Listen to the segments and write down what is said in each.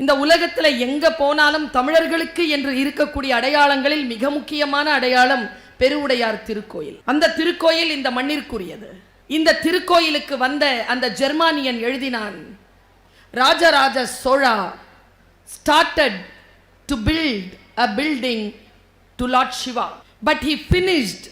இந்த உலகத்துல எங்க போனாலும் தமிழர்களுக்கு என்று இருக்கக்கூடிய அடையாளங்களில் மிக முக்கியமான அடையாளம் பெருவுடையார் திருக்கோயில். அந்த திருக்கோயில் இந்த மண்ணிற்குரியது. இந்த திருக்கோயிலுக்கு வந்த அந்த ஜெர்மானியன் எழுதினான் Rajaraja Chola started to build a building to lord Shiva but he finished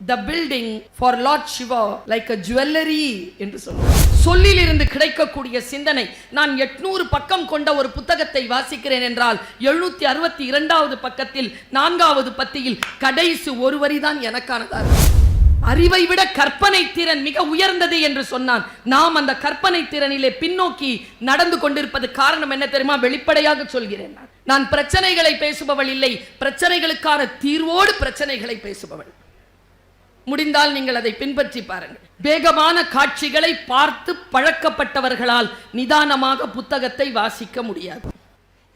the building for lord Shiva like a jewellery என்று சொல்லுவார். சொல்லிலிருந்து கிடைக்கக்கூடிய சிந்தனை. நான் எட்நூறு பக்கம் கொண்ட ஒரு புத்தகத்தை வாசிக்கிறேன் என்றால் எழுநூத்தி அறுபத்தி இரண்டாவது பக்கத்தில் நான்காவது பத்தியில் கடைசி ஒரு வரிதான் எனக்கானதாக அறிவை விட கற்பனை திறன் மிக உயர்ந்தது என்று சொன்னான். நாம் அந்த கற்பனை திறனிலே பின்னோக்கி நடந்து கொண்டிருப்பது காரணம் என்ன தெரியுமா? வெளிப்படையாக சொல்கிறேன். நான் பிரச்சனைகளை பேசுபவள் இல்லை. பிரச்சனைகளுக்கான தீர்வோடு பிரச்சனைகளை பேசுபவள். முடிந்தால் நீங்கள் அதை பின்பற்றி பாருங்கள். வேகமான காட்சிகளை பார்த்து பழக்கப்பட்டவர்களால் நிதானமாக புத்தகத்தை வாசிக்க முடியாது.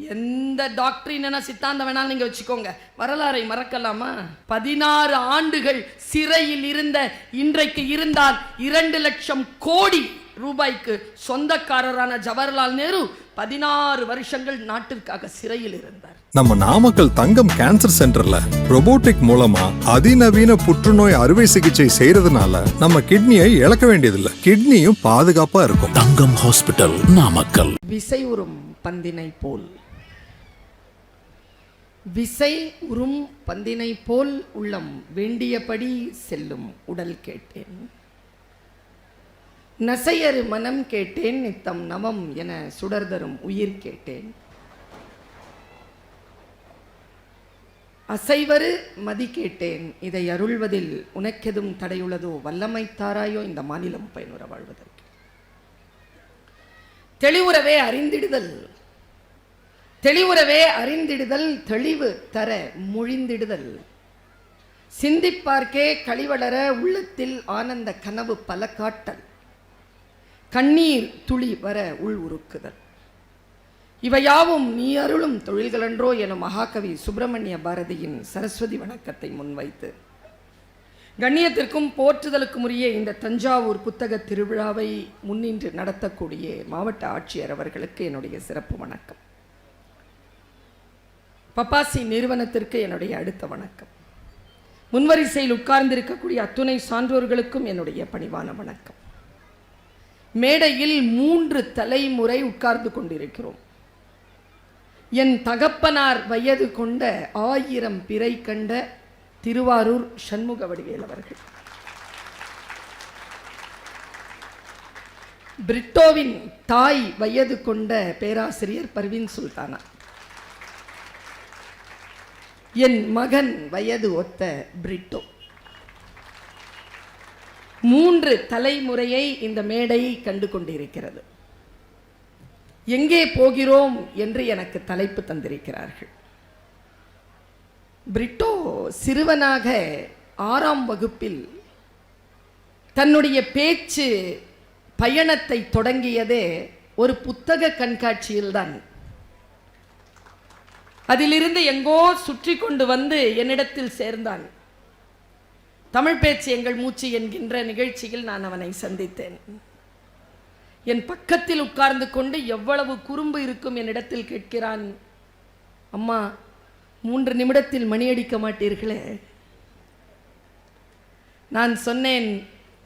எந்த டாக்டரின் சித்தாந்தம் வேணாலும் நீங்க வச்சுக்கோங்க. வரலாறை மறக்கலாமா? பதினாறு ஆண்டுகள் சிறையில் இருந்த இன்றைக்கு இருந்தால் இரண்டு லட்சம் கோடி ரூபாய்க்கு சொந்தக்காரரான ஜவஹர்லால் நேரு பதினாறு வருஷங்கள் நாட்டிற்காக சிறையில் இருந்தார். நம்ம நாமக்கல் தங்கம் கேன்சர் சென்டர்ல robotic மூலமா அதிநவீன புற்றுநோய் அறுவை சிகிச்சை செய்யறதுனால நம்ம கிட்னியை இழக்க வேண்டியதில்லை. கிட்னியும் பாதுகாப்பா இருக்கும். தங்கம் ஹாஸ்பிட்டல் நாமக்கல். விசை உறும் பந்தினை போல். விசை உறும் பந்தினை போல் உள்ளம் வேண்டியபடி செல்லும் உடல் கேட்டேன். நசையறு மனம் கேட்டேன் நித்தம் நவம் என சுடர்தரும் உயிர் கேட்டேன். அசைவரு மதி கேட்டேன் இதை அருள்வதில் உனக்கெதும் தடையுள்ளதோ வல்லமை தாராயோ இந்த மாநிலம் பயனுற வாழ்வதற்கு. தெளிவுறவே அறிந்திடுதல் தெளிவுறவே அறிந்திடுதல் தெளிவு தர முழிந்திடுதல். சிந்திப்பார்க்கே கழிவளர உள்ளத்தில் ஆனந்த கனவு பல காட்டல். கண்ணீர் துளி வர உள் உருக்குதல். இவையாவும் நீ அருளும் தொழில்களன்றோ எனும் மகாகவி சுப்பிரமணிய பாரதியின் சரஸ்வதி வணக்கத்தை முன்வைத்து. கண்ணியத்திற்கும் போற்றுதலுக்கும் உரிய இந்த தஞ்சாவூர் புத்தக திருவிழாவை முன்னின்று நடத்தக்கூடிய மாவட்ட ஆட்சியர் அவர்களுக்கு என்னுடைய சிறப்பு வணக்கம். பப்பாசி நிறுவனத்திற்கு என்னுடைய அடுத்த வணக்கம். முன்வரிசையில் உட்கார்ந்திருக்கக்கூடிய அத்துணை சான்றோர்களுக்கும் என்னுடைய பணிவான வணக்கம். மேடையில் மூன்று தலைமுறை உட்கார்ந்து கொண்டிருக்கிறோம். என் தகப்பனார் வயது கொண்ட ஆயிரம் பிறை கண்ட திருவாரூர் சண்முக வடிவேல் அவர்கள். பிரிட்டோவின் தாய் வயது கொண்ட பேராசிரியர் பர்வின் சுல்தானா. என் மகன் வயது ஒத்த பிரிட்டோ. மூன்று தலைமுறையை இந்த மேடை கண்டு கொண்டிருக்கிறது எங்கே போகிறோம் என்று எனக்கு தலைப்பு தந்திருக்கிறார்கள். பிரிட்டோ சிறுவனாக ஆறாம் வகுப்பில் தன்னுடைய பேச்சு பயணத்தை தொடங்கியதே ஒரு புத்தக கண்காட்சியில்தான். அதிலிருந்து எங்கோ சுற்றி கொண்டு வந்து என்னிடத்தில் சேர்ந்தான். தமிழ் பேச்சு எங்கள் மூச்சு என்கின்ற நிகழ்ச்சியில் நான் அவனை சந்தித்தேன். என் பக்கத்தில் உட்கார்ந்து கொண்டு எவ்வளவு குறும்பு இருக்கும் என்னிடத்தில் கேட்கிறான் அம்மா மூன்று நிமிடத்தில் மணியடிக்க மாட்டீர்களே? நான் சொன்னேன்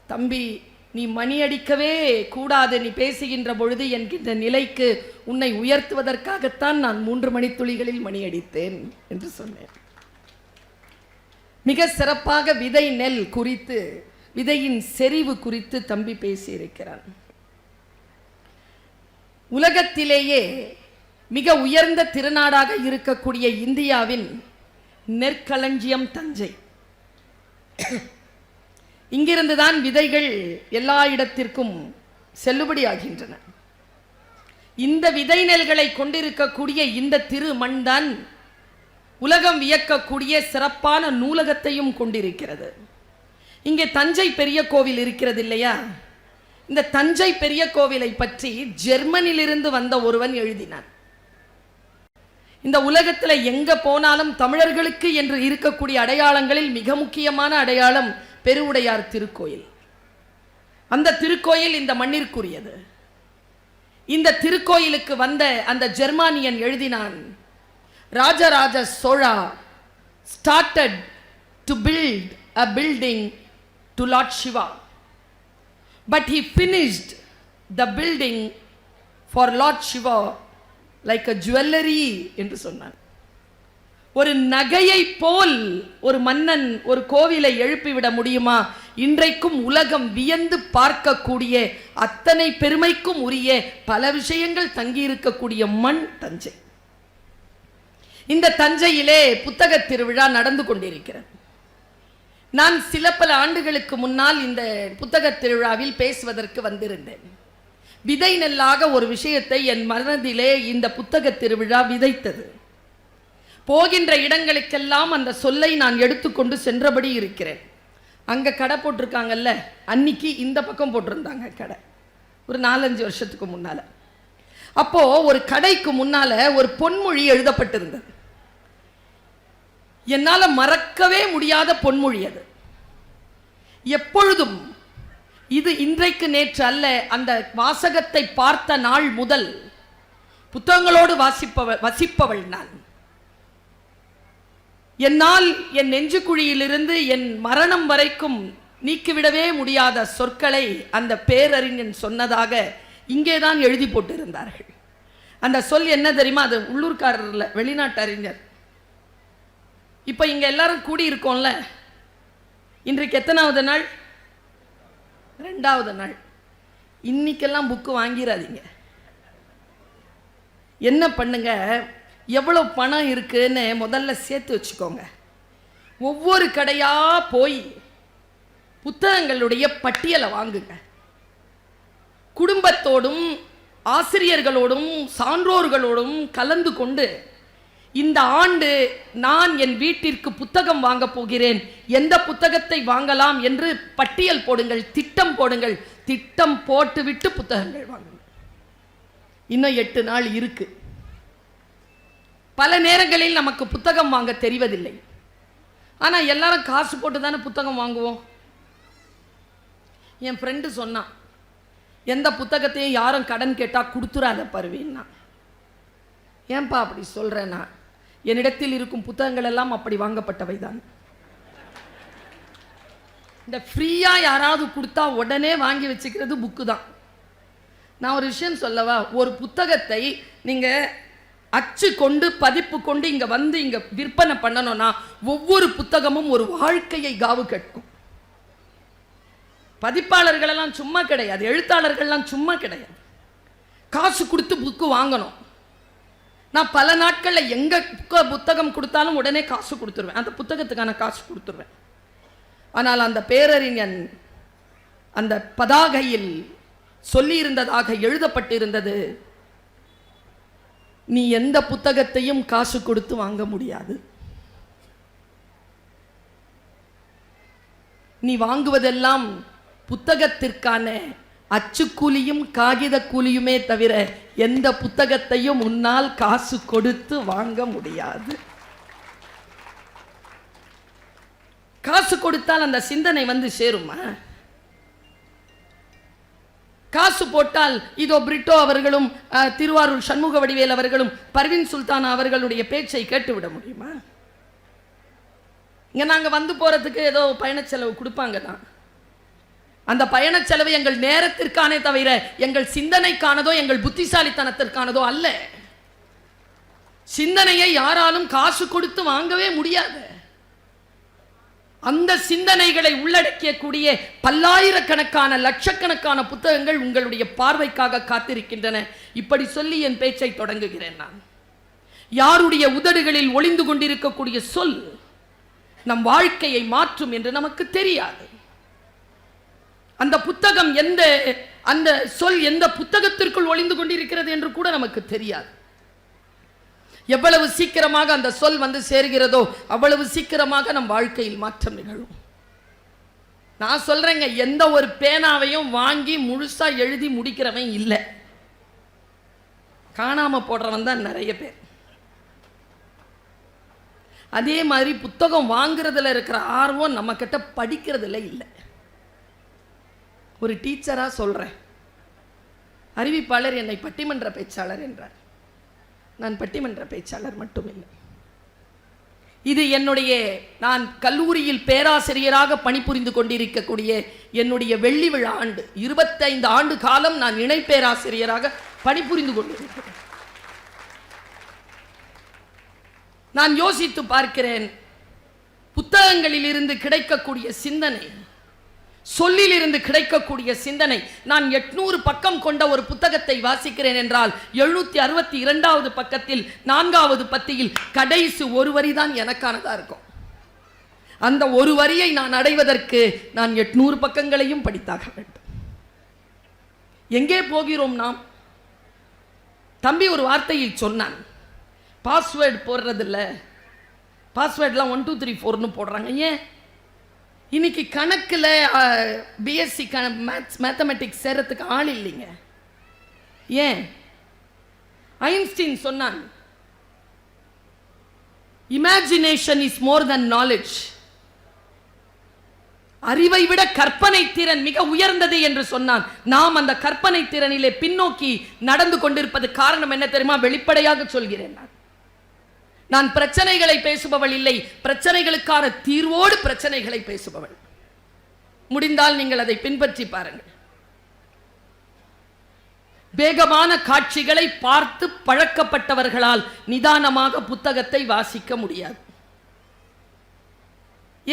தம்பி நீ மணி அடிக்கவே கூடாது நீ பேசுகின்ற பொழுது என்கின்ற நிலைக்கு உன்னை உயர்த்துவதற்காகத்தான் நான் மூன்று மணித்துளிகளில் மணி அடித்தேன் என்று சொன்னேன். மிக சிறப்பாக விதை நெல் குறித்து விதையின் செறிவு குறித்து தம்பி பேசியிருக்கிறான். உலகத்திலேயே மிக உயர்ந்த திருநாடாக இருக்கக்கூடிய இந்தியாவின் நெற்களஞ்சியம் தஞ்சை. இங்கிருந்துதான் விதைகள் எல்லா இடத்திற்கும் செல்லுபடியாகின்றன. இந்த விதை நெல்களை கொண்டிருக்கக்கூடிய இந்த திருமண்தான் உலகம் வியக்கக்கூடிய சிறப்பான நூலகத்தையும் கொண்டிருக்கிறது. இங்கே தஞ்சை பெரிய கோவில் இருக்கிறது இல்லையா? இந்த தஞ்சை பெரிய கோவிலை பற்றி ஜெர்மனிலிருந்து வந்த ஒருவன் எழுதினான். இந்த உலகத்துல எங்க போனாலும் தமிழர்களுக்கு என்று இருக்கக்கூடிய அடையாளங்களில் மிக முக்கியமான அடையாளம் பெருவுடையார் திருக்கோயில். அந்த திருக்கோயில் இந்த மண்ணிற்குரியது. இந்த திருக்கோயிலுக்கு வந்த அந்த ஜெர்மானியன் எழுதினான் Rajaraja Chola started to build a building to lord Shiva but he finished the building for lord Shiva like a jewellery என்று சொன்னார். ஒரு நகையை போல் ஒரு மன்னன் ஒரு கோவிலை எழுப்பிவிட முடியுமா? இன்றைக்கும் உலகம் வியந்து பார்க்கக்கூடிய அத்தனை பெருமைக்கும் உரிய பல விஷயங்கள் தங்கியிருக்கக்கூடிய மண் தஞ்சை. இந்த தஞ்சையிலே புத்தக திருவிழா நடந்து கொண்டிருக்கிறது. நான் சில பல ஆண்டுகளுக்கு முன்னால் இந்த புத்தக திருவிழாவில் பேசுவதற்கு வந்திருந்தேன். விதை நெல்லாக ஒரு விஷயத்தை என் மனதிலே இந்த புத்தக திருவிழா விதைத்தது. போகின்ற இடங்களுக்கெல்லாம் அந்த சொல்லை நான் எடுத்துக்கொண்டு சென்றபடி இருக்கிறேன். அங்கே கடை போட்டிருக்காங்கல்ல அன்னைக்கு இந்த பக்கம் போட்டிருந்தாங்க கடை. ஒரு நாலஞ்சு வருஷத்துக்கு முன்னால். அப்போ ஒரு கடைக்கு முன்னால ஒரு பொன்மொழி எழுதப்பட்டிருந்தது. என்னால மறக்கவே முடியாத பொன்மொழி அது. எப்பொழுதும் இது இன்றைக்கு நேற்று அல்ல அந்த வாசகத்தை பார்த்த நாள் முதல் புத்தகங்களோடு வாசிப்பவள் வசிப்பவள் நான். என்னால் என் நெஞ்சுக்குழியிலிருந்து என் மரணம் வரைக்கும் நீக்கிவிடவே முடியாத சொற்களை அந்த பேரறிஞன் சொன்னதாக இங்கே தான் எழுதி போட்டிருந்தார்கள். அந்த சொல் என்ன தெரியுமா? அது உள்ளூர்காரர் இல்ல வெளிநாட்டு அறிஞர் இப்போ இங்கே எல்லாரும் கூடி இருக்கோம்ல இன்றைக்கு எத்தனாவது நாள்? ரெண்டாவது நாள். இன்னைக்கெல்லாம் புக்கு வாங்கிடாதீங்க என்ன பண்ணுங்க? எவ்வளோ பணம் இருக்குன்னு முதல்ல சேர்த்து வச்சுக்கோங்க. ஒவ்வொரு கடையாக போய் புத்தகங்களுடைய பட்டியலை வாங்குங்க. குடும்பத்தோடும் ஆசிரியர்களோடும் சான்றோர்களோடும் கலந்து கொண்டு இந்த ஆண்டு நான் என் வீட்டிற்கு புத்தகம் வாங்க போகிறேன். எந்த புத்தகத்தை வாங்கலாம் என்று பட்டியல் போடுங்கள் திட்டம் போடுங்கள். திட்டம் போட்டுவிட்டு புத்தகங்கள் வாங்குங்கள். இன்னும் எட்டு நாள் இருக்கு. பல நேரங்களில் நமக்கு புத்தகம் வாங்க தெரிவதில்லை. ஆனா எல்லாரும் காசு போட்டு தானே புத்தகம் வாங்குவோம்? என் ஃப்ரெண்டு சொன்னான் எந்த புத்தகத்தையும் யாரும் கடன் கேட்டால் கொடுத்துறாத பருவின்னா. ஏன்பா அப்படி சொல்கிறேன்னா என்னிடத்தில் இருக்கும் புத்தகங்கள் எல்லாம் அப்படி வாங்கப்பட்டவை தான் இந்த ஃப்ரீயாக யாராவது கொடுத்தா உடனே வாங்கி வச்சுக்கிறது புக்கு தான். நான் ஒரு விஷயம் சொல்லவா? ஒரு புத்தகத்தை நீங்கள் அச்சு கொண்டு பதிப்பு கொண்டு இங்கே வந்து இங்கே விற்பனை பண்ணணும்னா ஒவ்வொரு புத்தகமும் ஒரு வாழ்க்கையை காவு கேட்கும் பதிப்பாளர்களெல்லாம் சும்மா கிடையாது எழுத்தாளர்கள்லாம் சும்மா கிடையாது. காசு கொடுத்து புக்கு வாங்கணும். நான் பல நாட்களில் எங்கே புக்க- புத்தகம் கொடுத்தாலும் உடனே காசு கொடுத்துருவேன். அந்த புத்தகத்துக்கான காசு கொடுத்துருவேன். ஆனால் அந்த பேரறிஞன் அந்த பதாகையில் சொல்லியிருந்ததாக எழுதப்பட்டிருந்தது நீ எந்த புத்தகத்தையும் காசு கொடுத்து வாங்க முடியாது. நீ வாங்குவதெல்லாம் புத்தகத்திற்கான அச்சுக்கூலியும் காகித கூலியுமே தவிர எந்த புத்தகத்தையும் உன்னால் காசு கொடுத்து வாங்க முடியாது. காசு கொடுத்தால் அந்த சிந்தனை வந்து சேருமா? காசு போட்டால் இதோ பிரிட்டோ அவர்களும் அஹ், திருவாரூர் சண்முக வடிவேல் அவர்களும் பர்வின் சுல்தான் அவர்களுடைய பேச்சை கேட்டு விட முடியுமா? இங்க நாங்க வந்து போறதுக்கு ஏதோ பயண செலவு கொடுப்பாங்க தான் அந்த பயண செலவு எங்கள் நேரத்திற்கானே தவிர எங்கள் சிந்தனைக்கானதோ எங்கள் புத்திசாலித்தனத்திற்கானதோ அல்ல. சிந்தனையை யாராலும் காசு கொடுத்து வாங்கவே முடியாது. அந்த சிந்தனைகளை உள்ளடக்கியக்கூடிய பல்லாயிரக்கணக்கான லட்சக்கணக்கான புத்தகங்கள் உங்களுடைய பார்வைக்காக காத்திருக்கின்றன. இப்படி சொல்லி என் பேச்சை தொடங்குகிறேன் நான். யாருடைய உதடுகளில் ஒளிந்து கொண்டிருக்கக்கூடிய சொல் நம் வாழ்க்கையை மாற்றும் என்று நமக்கு தெரியாது. அந்த புத்தகம் எந்த அந்த சொல் எந்த புத்தகத்திற்குள் ஒளிந்து கொண்டிருக்கிறது என்று கூட நமக்கு தெரியாது. எவ்வளவு சீக்கிரமாக அந்த சொல் வந்து சேர்கிறதோ அவ்வளவு சீக்கிரமாக நம் வாழ்க்கையில் மாற்றம் நிகழும். நான் சொல்றேங்க எந்த ஒரு பேனாவையும் வாங்கி முழுசா எழுதி முடிக்கிறவன் இல்லை. காணாம போடுறவன் தான் நிறைய பேர். அதே மாதிரி புத்தகம் வாங்குறதுல இருக்கிற ஆர்வம் நம்ம கிட்ட படிக்கிறதுல இல்லை. ஒரு டீச்சராக சொல்கிறேன் அறிவிப்பாளர் என்னை பட்டிமன்ற பேச்சாளர் என்றார். நான் பட்டிமன்ற பேச்சாளர் மட்டுமில்லை. இது என்னுடைய நான் கல்லூரியில் பேராசிரியராக பணிபுரிந்து கொண்டிருக்கக்கூடிய என்னுடைய வெள்ளி விழா ஆண்டு இருபத்தைந்து ஆண்டு காலம் நான் இணை பேராசிரியராக பணிபுரிந்து கொண்டிருக்கிறேன். நான் யோசித்து பார்க்கிறேன் புத்தகங்களில் இருந்து கிடைக்கக்கூடிய சிந்தனை சொல்லிலிருந்து கிடைக்கக்கூடிய சிந்தனை. நான் எட்நூறு பக்கம் கொண்ட ஒரு புத்தகத்தை வாசிக்கிறேன் என்றால் எழுநூத்தி அறுபத்தி இரண்டாவது பக்கத்தில் நான்காவது பத்தியில் கடைசி ஒரு வரி தான் எனக்கானதா இருக்கும். அந்த ஒரு வரியை நான் அடைவதற்கு நான் எட்நூறு பக்கங்களையும் படித்தாக வேண்டும். எங்கே போகிறோம் நாம்? தம்பி ஒரு வார்த்தையை சொன்னான் பாஸ்வேர்டு போடுறதில்ல. பாஸ்வேர்டெலாம் ஒன் டூ த்ரீ ஃபோர்னு போடுறாங்க. ஏன்? இன்னைக்கு கணக்கில் பிஎஸ்சி க மேத்ஸ் மேத்தமெட்டிக்ஸ் சேர்றதுக்கு ஆள் இல்லைங்க. ஏன்? ஐன்ஸ்டீன் சொன்னான் imagination is more than knowledge அறிவை விட கற்பனை திறன் மிக உயர்ந்தது என்று சொன்னான். நாம் அந்த கற்பனை திறனிலே பின்னோக்கி நடந்து கொண்டிருப்பது காரணம் என்ன தெரியுமா? வெளிப்படையாக சொல்கிறேன் நான். நான் பிரச்சனைகளை பேசுபவள் இல்லை. பிரச்சனைகளுக்கான தீர்வோடு பிரச்சனைகளை பேசுபவள். முடிந்தால் நீங்கள் அதை பின்பற்றி பாருங்கள். வேகமான காட்சிகளை பார்த்து பழக்கப்பட்டவர்களால் நிதானமாக புத்தகத்தை வாசிக்க முடியாது.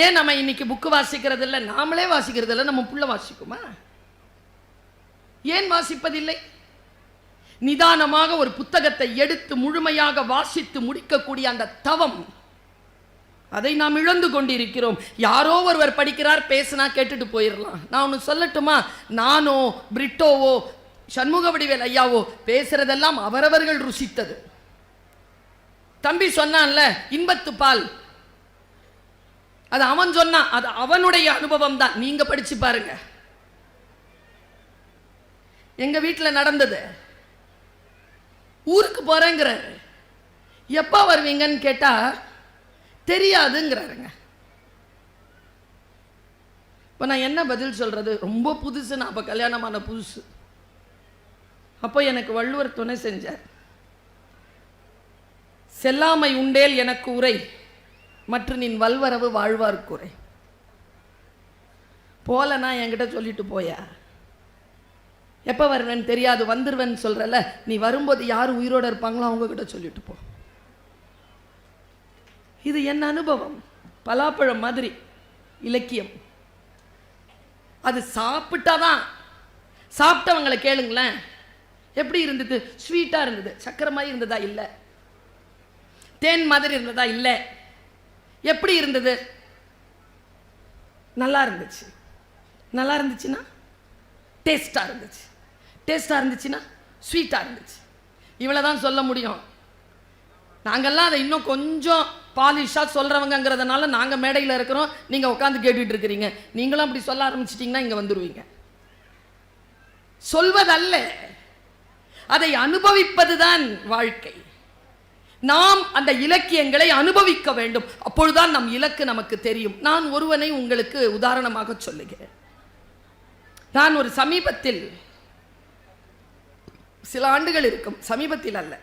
ஏன் நம்ம இன்னைக்கு புக்கு வாசிக்கிறது இல்லை? நாமளே வாசிக்கிறது இல்லை. நம்ம புள்ள வாசிக்குமா? ஏன் வாசிப்பதில்லை? நிதானமாக ஒரு புத்தகத்தை எடுத்து முழுமையாக வாசித்து முடிக்கக்கூடிய அந்த தவம். அதை நாம் இழந்து கொண்டிருக்கிறோம். யாரோ ஒருவர் படிக்கிறார் பேசினா கேட்டுட்டு போயிடலாம் நான் ஒன்று சொல்லட்டுமா? நானோ பிரிட்டோவோ சண்முக வடிவேல் ஐயாவோ பேசுறதெல்லாம் அவரவர்கள் ருசித்தது. தம்பி சொன்னான்ல இன்பத்து பால். அது அவன் சொன்னான் அது அவனுடைய அனுபவம் தான். நீங்க படிச்சு பாருங்க. எங்க வீட்டில் நடந்தது. ஊருக்கு போகிறேங்கிறாரு எப்போ வருவீங்கன்னு கேட்டால் தெரியாதுங்கிறாருங்க. இப்போ நான் என்ன பதில் சொல்கிறது ரொம்ப புதுசு நான் அப்போ கல்யாணமான புதுசு. அப்போ எனக்கு வள்ளுவர் துணை செஞ்சார். செல்லாமை உண்டேல் எனக்கு உரை மற்றும் நின் வல்வரவு வாழ்வார்க்குறை. போலனா என்கிட்ட சொல்லிட்டு போயா? எப்போ வருவேன்னு தெரியாது வந்துடுவேன்னு சொல்கிறல்ல நீ வரும்போது யார் உயிரோட இருப்பாங்களோ அவங்க கிட்ட சொல்லிட்டு போ. இது என் அனுபவம். பலாப்பழம் மாதிரி. இலக்கியம். அது சாப்பிட்டாதான். சாப்பிட்டவங்களை கேளுங்களேன். எப்படி இருந்தது? ஸ்வீட்டாக இருந்தது. சக்கரை மாதிரி இருந்ததா? இல்லை. தேன் மாதிரி இருந்ததா? இல்லை. எப்படி இருந்தது? நல்லா இருந்துச்சு. நல்லா இருந்துச்சுன்னா டேஸ்ட்டாக இருந்துச்சு. டேஸ்ட்டாக இருந்துச்சுன்னா ஸ்வீட்டாக இருந்துச்சு. இவ்வளோ தான் சொல்ல முடியும். நாங்கள்லாம் அதை இன்னும் கொஞ்சம் பாலிஷாக சொல்கிறவங்கங்கிறதுனால நாங்கள் மேடையில் இருக்கிறோம். நீங்கள் உட்காந்து கேட்டுட்டு இருக்கிறீங்க. நீங்களும் அப்படி சொல்ல ஆரம்பிச்சிட்டிங்கன்னா இங்கே வந்துடுவீங்க சொல்வதல்ல. அதை அனுபவிப்பதுதான் வாழ்க்கை. நாம் அந்த இலக்கியங்களை அனுபவிக்க வேண்டும். அப்பொழுதுதான் நம் இலக்கு நமக்கு தெரியும். நான் ஒருவனை உங்களுக்கு உதாரணமாக சொல்லுகிறேன். நான் ஒரு சமீபத்தில் சில ஆண்டுகள் இருக்கும். சமீபத்தில் அல்ல.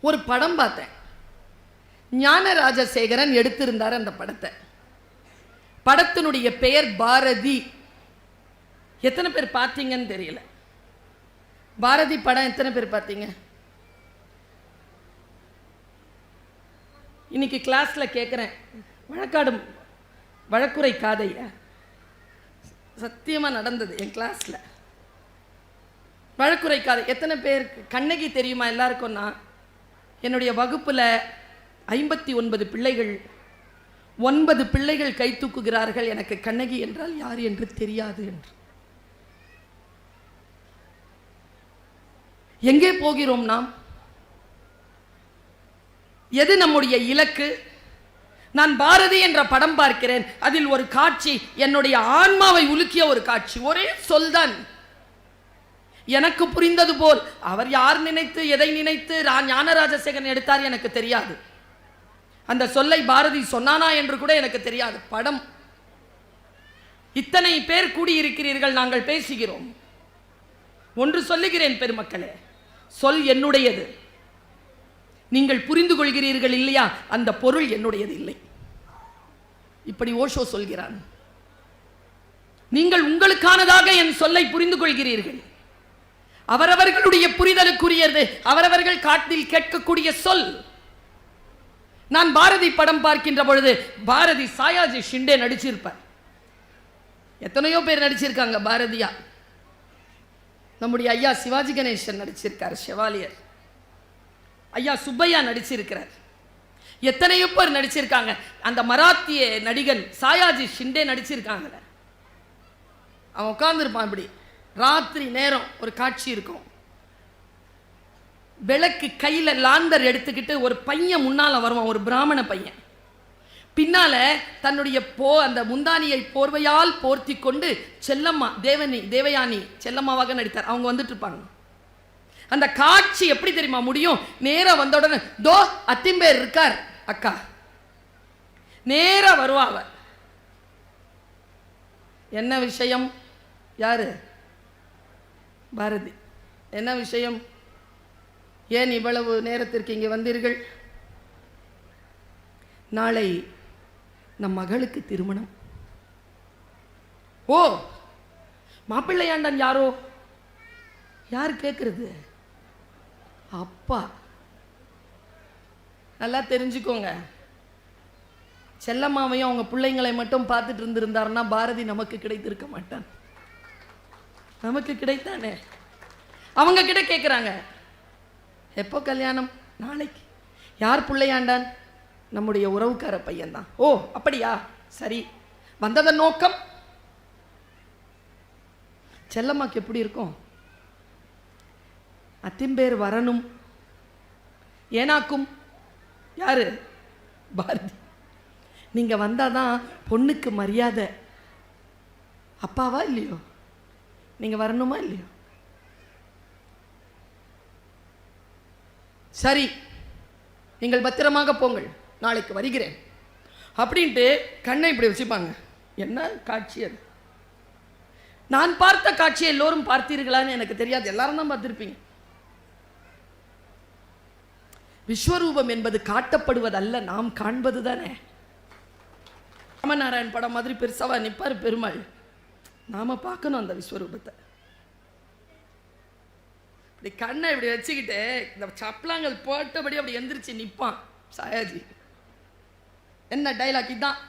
ஒரு படம் பார்த்தேன். ஞான ராஜசேகரன் எடுத்திருந்தார் அந்த படத்தை. படத்தினுடைய பெயர் பாரதி. எத்தனை பேர் பார்த்தீங்கன்னு தெரியல. பாரதி படம் எத்தனை பேர் பார்த்தீங்க? இன்னைக்கு கிளாஸில் கேட்குறேன் வழக்காடும் வழக்குரை காதையா? சத்தியமாக நடந்தது என் கிளாஸில் வழக்குரைக்காது எத்தனை பேருக்கு கண்ணகி தெரியுமா எல்லாருக்கும்னா? என்னுடைய வகுப்புல ஐம்பத்தி ஒன்பது பிள்ளைகள் ஒன்பது பிள்ளைகள் கை தூக்குகிறார்கள். எனக்கு கண்ணகி என்றால் யார் என்று தெரியாது என்று. எங்கே போகிறோம் நாம்? எது நம்முடைய இலக்கு? நான் பாரதி என்ற படம் பார்க்கிறேன். அதில் ஒரு காட்சி என்னுடைய ஆன்மாவை உலுக்கிய ஒரு காட்சி. ஒரே சொல்தான். எனக்கு புரிந்தது போல். அவர் யார் நினைத்து எதை நினைத்து ஞானராஜசேகரன் எடுத்தார் எனக்கு தெரியாது. அந்த சொல்லை பாரதி சொன்னானா என்று கூட எனக்கு தெரியாது. படம். இத்தனை பேர் கூடியிருக்கிறீர்கள் நாங்கள் பேசுகிறோம். ஒன்று சொல்லுகிறேன் பெருமக்களே. சொல் என்னுடையது. நீங்கள் புரிந்து கொள்கிறீர்கள் இல்லையா? அந்த பொருள் என்னுடையது இல்லை. இப்படி ஓஷோ சொல்கிறான். நீங்கள் உங்களுக்கானதாக என் சொல்லை புரிந்து கொள்கிறீர்கள். அவரவர்களுடைய புரிதலுக்குரியது அவரவர்கள் காட்டில் கேட்கக்கூடிய சொல். நான் பாரதி படம் பார்க்கின்ற பொழுது பாரதி சாயாஜி ஷிண்டே நடிச்சிருப்பார். எத்தனையோ பேர் நடிச்சிருக்காங்க பாரதியா. நம்முடைய ஐயா சிவாஜி கணேசன் நடிச்சிருக்கார் செவாலியர். ஐயா சுப்பையா நடிச்சிருக்கிறார். எத்தனையோ பேர் நடிச்சிருக்காங்க. அந்த மராத்திய நடிகன் சாயாஜி ஷிண்டே நடிச்சிருக்காங்கல்ல. அவன் உட்கார்ந்துருப்பான் இப்படி ராத்திரி நேரம் ஒரு காட்சி இருக்கும். விளக்கு கையில லாந்தர் எடுத்துக்கிட்டு ஒரு பையன் முன்னால வருவான் ஒரு பிராமண பையன். பின்னால தன்னுடைய போ அந்த முந்தானியை போர்வையால் போர்த்தி கொண்டு செல்லம்மா தேவனி தேவயானி செல்லம்மாவாக நடித்தார். அவங்க வந்துட்டு இருப்பாங்க அந்த காட்சி எப்படி தெரியுமா முடியும்? நேராக வந்த உடனே தோ அத்திம்பேர் இருக்கார் அக்கா. நேராக வருவா அவர் என்ன விஷயம்? யாரு? பாரதி என்ன விஷயம்? ஏன் இவ்வளவு நேரத்திற்கு இங்கே வந்தீர்கள்? நாளை நம் மகளுக்கு திருமணம். ஓ மாப்பிள்ளையாண்டான் யாரோ? யார் கேட்கறது அப்பா. நல்லா தெரிஞ்சுக்கோங்க. செல்லம்மாவையும் அவங்க பிள்ளைங்களை மட்டும் பார்த்துட்டு இருந்திருந்தாருன்னா பாரதி நமக்கு கிடைத்திருக்க மாட்டான். நமக்கு கிடைத்தானே? அவங்க கிட்ட கேட்குறாங்க எப்போ கல்யாணம்? நாளைக்கு. யார் பிள்ளையாண்டான்? நம்முடைய உறவுக்கார பையன்தான். ஓ அப்படியா? சரி. வந்ததன் நோக்கம்? செல்லம்மாக்கு எப்படி இருக்கும்? அத்திம்பேர் வரணும். ஏனாக்கும்? யாரு? பாரதி. நீங்க வந்தாதான் பொண்ணுக்கு மரியாதை. அப்பாவா இல்லையோ? நீங்கள் வரணுமா இல்லையோ? சரி நீங்கள் பத்திரமாக போங்கள். நாளைக்கு வருகிறேன். அப்படின்ட்டு கண்ணை இப்படி வச்சுப்பாங்க. என்ன காட்சி அது? நான் பார்த்த காட்சியை எல்லோரும் பார்த்தீர்களான்னு எனக்கு தெரியாது. எல்லாரும் தான் பார்த்துருப்பீங்க. விஸ்வரூபம் என்பது காட்டப்படுவதல்ல நாம் காண்பது தானே ராமநாராயண் படம் மாதிரி பெருசாவா நிற்பார் பெருமாள். நாம பார்க்கணும் அந்த விஸ்வரூபத்தை. இப்படி கண்ணை இப்படி வச்சுக்கிட்டு இந்த சப்ளாங்கல் போட்டபடி அப்படி எந்திரிச்சு நிற்பான் சாயாஜி. என்ன டைலாக் இதான்.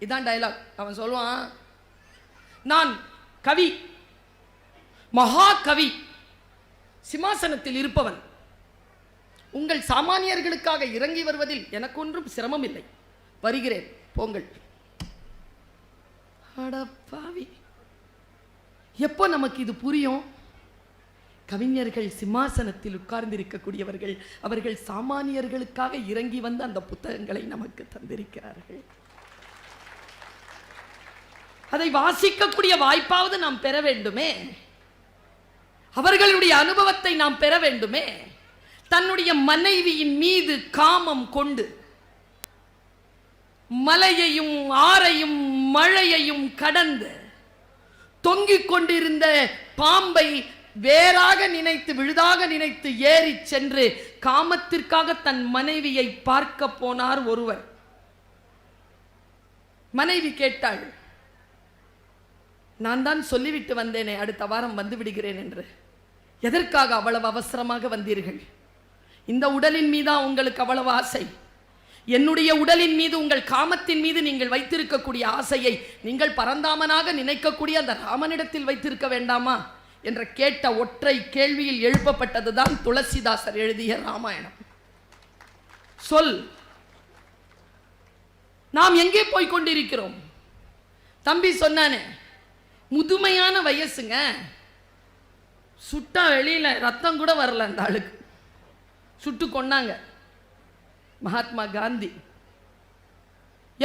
இதான் டைலாக் அவன் சொல்லுவான் நான் கவி மகா கவி சிம்மாசனத்தில் இருப்பவன். உங்கள் சாமானியர்களுக்காக இறங்கி வருவதில் எனக்கு ஒன்றும் சிரமம் இல்லை வருகிறேன் போங்கள். அடப்பாவி. எப்போ நமக்கு இது புரியும்? கவிஞர்கள் சிம்மாசனத்தில் உட்கார்ந்திருக்கக்கூடியவர்கள் அவர்கள் சாமானியர்களுக்காக இறங்கி வந்து அந்த புத்தகங்களை நமக்கு தந்திருக்கிறார்கள். அதை வாசிக்கக்கூடிய வாய்ப்பாவது நாம் பெற வேண்டுமே? அவர்களுடைய அனுபவத்தை நாம் பெற வேண்டுமே? தன்னுடைய மனைவியின் மீது காமம் கொண்டு மலையையும் ஆறையும் மழையையும் கடந்து தொங்கிக் கொண்டிருந்த பாம்பை வேறாக நினைத்து விழுதாக நினைத்து ஏறி சென்று காமத்திற்காக தன் மனைவியை பார்க்க போனார் ஒருவர். மனைவி கேட்டாள் நான் தான் சொல்லிவிட்டு வந்தேனே அடுத்த வாரம் வந்து விடுகிறேன் என்று. எதற்காக அவ்வளவு அவசரமாக வந்தீர்கள்? இந்த உடலின் மீதா உங்களுக்கு அவ்வளவு ஆசை? என்னுடைய உடலின் மீது உங்கள் காமத்தின் மீது நீங்கள் வைத்திருக்கக்கூடிய ஆசையை நீங்கள் பரந்தாமனாக நினைக்கக்கூடிய அந்த ராமனிடத்தில் வைத்திருக்க வேண்டாமா? என்ற கேட்ட ஒற்றை கேள்வியில் எழுப்பப்பட்டதுதான் துளசிதாசர் எழுதிய ராமாயணம். சொல். நாம் எங்கே போய் கொண்டிருக்கிறோம்? தம்பி சொன்னானே முதுமையான வயசுங்க. சுட்டா வெளியில ரத்தம் கூட வரல அந்த ஆளுக்கு. சுட்டு கொன்னாங்க. மகாத்மா காந்தி.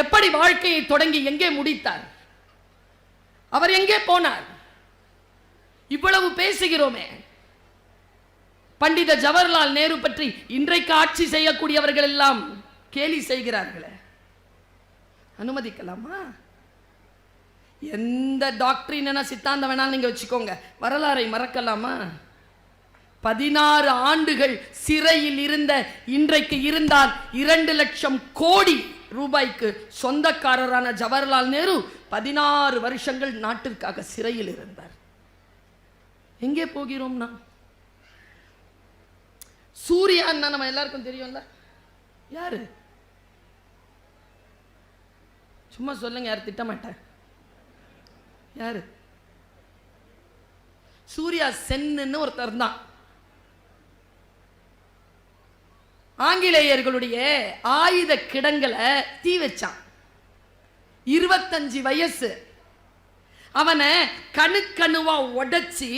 எப்படி வாழ்க்கையை தொடங்கி எங்கே முடித்தார்? அவர் எங்கே போனார்? இவ்வளவு பேசுகிறோமே. பண்டித ஜவஹர்லால் நேரு பற்றி இன்றைக்கு ஆட்சி செய்யக்கூடியவர்கள் எல்லாம் கேலி செய்கிறார்களே. அனுமதிக்கலாமா? எந்த டாக்டரின் என்ன சித்தாந்தம் வேணாலும் நீங்க வச்சுக்கோங்க. வரலாறை மறக்கலாமா? பதினாறு ஆண்டுகள் சிறையில் இருந்த இன்றைக்கு இருந்தால் இரண்டு லட்சம் கோடி ரூபாய்க்கு சொந்தக்காரரான ஜவஹர்லால் நேரு பதினாறு வருஷங்கள் நாட்டிற்காக சிறையில் இருந்தார். எங்கே போகிறோம் நாம்? சூர்யான்னா நம்ம எல்லாருக்கும் தெரியும்ல? யாரு? சும்மா சொல்லுங்க யார் திட்டமாட்டேன் யாரு? சூர்யா சென்னு ஒருத்தர் தான் ஆங்கிலேயர்களுடைய ஆயுத கிடங்களை தீ வச்சான். இருபத்தஞ்சு வயசு. அவனை கணுக்கணுவா உடைச்சி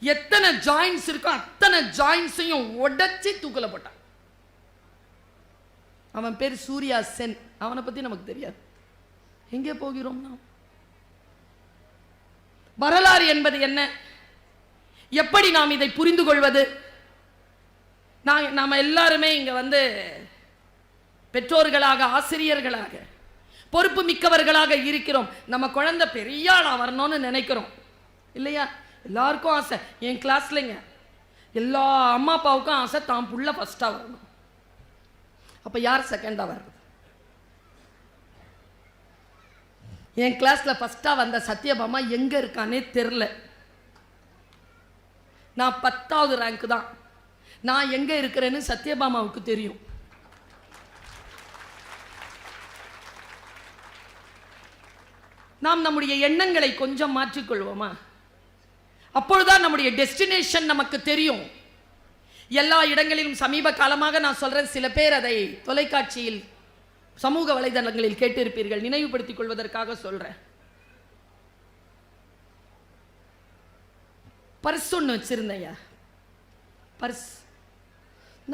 எத்தனை ஜாயின்ஸ் இருக்கோ அத்தனை ஜாயின்ஸையும் உடைச்சி தூக்கல போட்டான். அவன் பேர் சூர்யா சென். அவனை பத்தி நமக்கு தெரியாது. எங்கே போகிறோம் நாம்? வரலாறு என்பது என்ன? எப்படி நாம் இதை புரிந்து கொள்வது? நான் நாம் எல்லாருமே இங்கே வந்து பெற்றோர்களாக ஆசிரியர்களாக பொறுப்பு மிக்கவர்களாக இருக்கிறோம். நம்ம குழந்தை பெரிய ஆளாக வரணும்னு நினைக்கிறோம். இல்லையா? எல்லாருக்கும் ஆசை. என் கிளாஸ்லைங்க எல்லா அம்மா அப்பாவுக்கும் ஆசை தான் புள்ள ஃபஸ்ட்டாக வரணும். அப்போ யார் செகண்டா வர்றது? என் கிளாஸ்ல ஃபஸ்ட்டாக வந்த சத்யபாமா எங்க இருக்கானே தெரில நான் பத்தாவது ரேங்க் தான். நான் எங்க இருக்கிறேன்னு சத்யபாமாவுக்கு தெரியும். நாம் நம்முடைய எண்ணங்களை கொஞ்சம் மாற்றிக்கொள்வோமா? அப்பொழுதுதான் நம்முடைய டெஸ்டினேஷன் நமக்கு தெரியும். எல்லா இடங்களிலும் சமீப காலமாக நான் சொல்றேன் சில பேர் அதை தொலைக்காட்சியில் சமூக வலைதளங்களில் கேட்டிருப்பீர்கள். நினைவுபடுத்திக் கொள்வதற்காக சொல்றேன். பர்ஸ் ஒன்று வச்சிருந்தையா பர்ஸ்.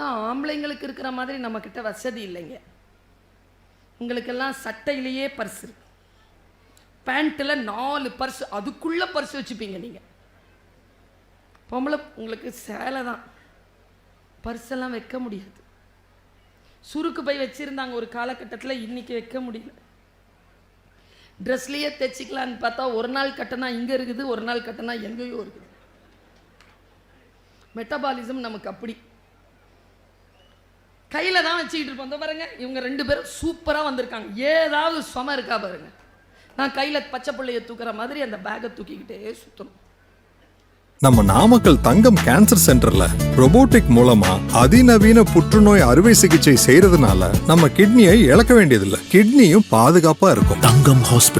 தான் ஆம்பளைங்களுக்கு இருக்கிற மாதிரி நம்மக்கிட்ட வசதி இல்லைங்க. உங்களுக்கெல்லாம் சட்டையிலேயே பர்ஸ் இருக்கு. பேண்ட்டில் நாலு பர்ஸ் அதுக்குள்ளே பர்ஸ் வச்சுப்பீங்க நீங்கள் பொம்பளை உங்களுக்கு சேலை தான். பர்ஸெல்லாம் வைக்க முடியாது. சுருக்கு பை வச்சுருந்தாங்க ஒரு காலகட்டத்தில் இன்றைக்கி வைக்க முடியல. ட்ரெஸ்லேயே தைச்சிக்கலான்னு பார்த்தா ஒரு நாள் கட்டினா இங்கே இருக்குது ஒரு நாள் கட்டினா எங்கேயோ இருக்குது. மெட்டபாலிசம் நமக்கு அப்படி. கையில் தான் வச்சுக்கிட்டு இருப்போம். பாருங்க இவங்க ரெண்டு பேரும் சூப்பராக வந்திருக்காங்க. ஏதாவது சும இருக்கா பாருங்க. நான் கையில் பச்சை பிள்ளைய தூக்குற மாதிரி அந்த பேக்கை தூக்கிக்கிட்டே சுற்றணும் நம்ம நாமக்கல் தங்கம் கேன்சர் சென்டர்ல robotic மூலமா அதிநவீன புற்றுநோய் அறுவை சிகிச்சை செய்யறதுனால நம்ம கிட்னியை இழக்க வேண்டியதில்லை. கிட்னியும் பாதுகாப்பா இருக்கும். தங்கம் ஹாஸ்பிட்டல்